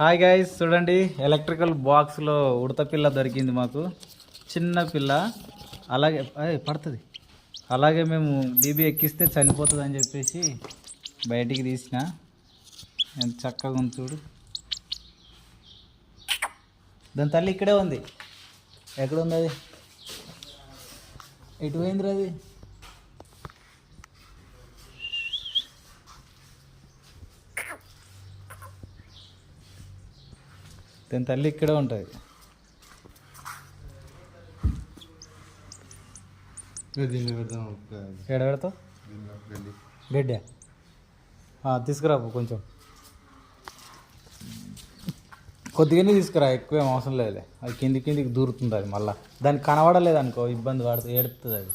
Hi guys చూడండి electrical బాక్స్లో ఉడత పిల్ల దొరికింది మాకు. చిన్న పిల్ల. అలాగే పడుతుంది. అలాగే మేము డీబీ ఎక్కిస్తే చనిపోతుంది అని చెప్పేసి బయటికి తీసిన. ఎంత చక్కగా ఉంది చూడు. దాని తల్లి ఇక్కడే ఉంది. ఎక్కడ ఉంది అది? ఎటు పోయింది అది? దాని తల్లి ఇక్కడే ఉంటుంది. దీన్ని పెడదాం ఎక్కడ పెడతావు? గడ్డ. తీసుకురా అప్పు కొంచెం. కొద్దిగానే తీసుకురా ఎక్కువేం అవసరం లేదులే. అది కింది కిందికి దూరుతుంది అది మళ్ళా. దానికి కనబడలేదు అనుకో ఇబ్బంది పడుతుంది ఏడుతుంది అది.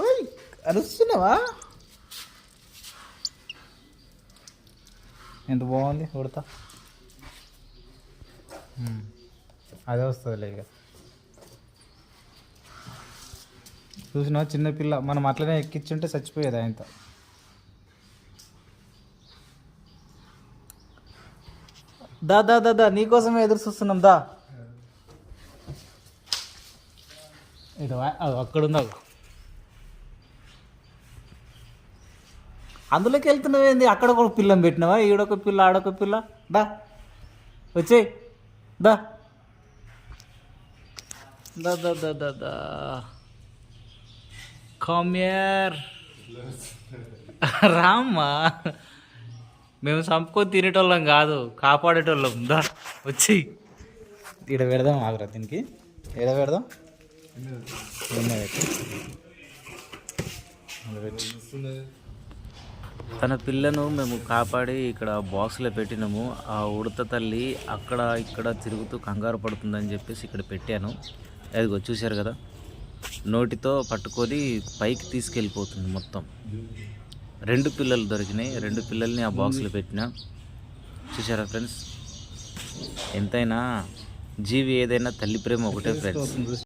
ఓయ్ అరుస్తున్నావా? ఎంత బాగుంది ఉడతా. అదే వస్తుందిలే ఇక. చూసినా చిన్నపిల్ల మనం అట్లనే ఎక్కించుంటే చచ్చిపోయేది ఆయనతో. దా దా దా దా నీకోసమే ఎదురు చూస్తున్నాం దా. ఇది వా- అక్కడ అందులోకి వెళ్తున్నావేంది? అక్కడ ఒక పిల్లని పెట్టినావా? ఈడొక పిల్ల ఆడొక పిల్ల. దా వచ్చే దా. దా దా దా దా దా. కమ్యర్ రామ్మా. మేము చంపుకొని తినేటోళ్ళం కాదు కాపాడేటోళ్ళం. దా వచ్చి. ఈడ పెడదాం ఆగ్రా దీనికి. ఈడ పెడదాం? పెట్టు. తన పిల్లను మేము కాపాడి ఇక్కడ బాక్స్లో పెట్టినాము. ఆ ఉడత తల్లి అక్కడ ఇక్కడ తిరుగుతూ కంగారు పడుతుందని చెప్పేసి ఇక్కడ పెట్టాను. అదిగో చూశారు కదా? నోటితో పట్టుకొని పైకి తీసుకెళ్ళిపోతుంది మొత్తం. రెండు పిల్లలు దొరికినాయి. రెండు పిల్లల్ని ఆ బాక్స్లో పెట్టిన. చూసారా ఫ్రెండ్స్? ఎంతైనా జీవి ఏదైనా తల్లి ప్రేమ ఒకటే ఫ్రెండ్స్.